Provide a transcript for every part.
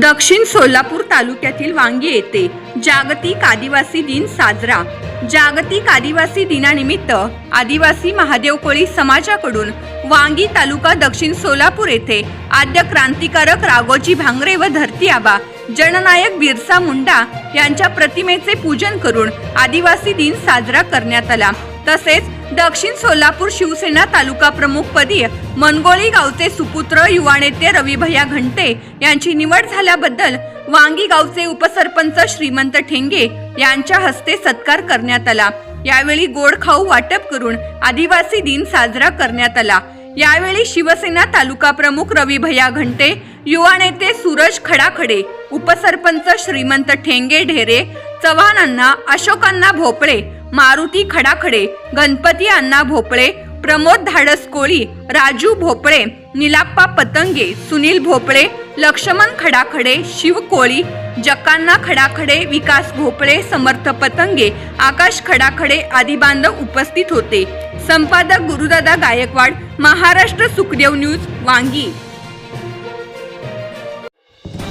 दक्षिण सोलापूर तालुक्यातील वांगी येथे जागतिक आदिवासी दिन साजरा. जागतिक आदिवासी दिनानिमित्त आदिवासी महादेव कोळी समाजाकडून वांगी तालुका दक्षिण सोलापूर येथे आद्य क्रांतिकारक राघोजी भांगरे व धरती आबा जननायक बिरसा मुंडा यांच्या प्रतिमेचे पूजन करून आदिवासी दिन साजरा करण्यात आला. तसेच दक्षिण सोलापूर शिवसेना तालुका प्रमुख पदी मनगोळी गावचे सुपुत्र युवा नेते रविभया घंटे यांची निवड झाल्याबद्दल वांगी गावचे उपसरपंच श्रीमंत ठेंगे यांच्या हस्ते सत्कार करण्यात आला. यावेळी गोड खाऊ वाटप करून आदिवासी दिन साजरा करण्यात आला. यावेळी शिवसेना तालुका प्रमुख रविभया घंटे युवा नेते सूरज खडाखडे उपसरपंच श्रीमंत ठेंगे ढेरे चव्हाणांना अशोकांना भोपळे मारुती खडाखडे गणपती अण्णा भोपळे प्रमोद धाडस कोळी राजू भोपळे निलाप्पा पतंगे सुनील भोपळे लक्ष्मण खडाखडे शिव कोळी जकांना खडाखडे विकास भोपळे समर्थ पतंगे आकाश खडाखडे आदी बांधव उपस्थित होते. संपादक गुरुदादा गायकवाड महाराष्ट्र सुखदेव न्यूज वांगी.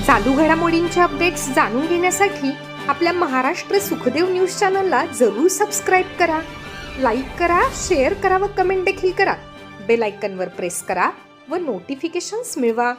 चालू घडामोडींचे अपडेट्स जाणून घेण्यासाठी आपल्या महाराष्ट्र सुखदेव न्यूज चॅनलला जरूर सबस्क्राईब करा लाईक करा शेअर करा व कमेंट देखील करा. बेल आयकनवर प्रेस करा व नोटिफिकेशन्स मिळवा.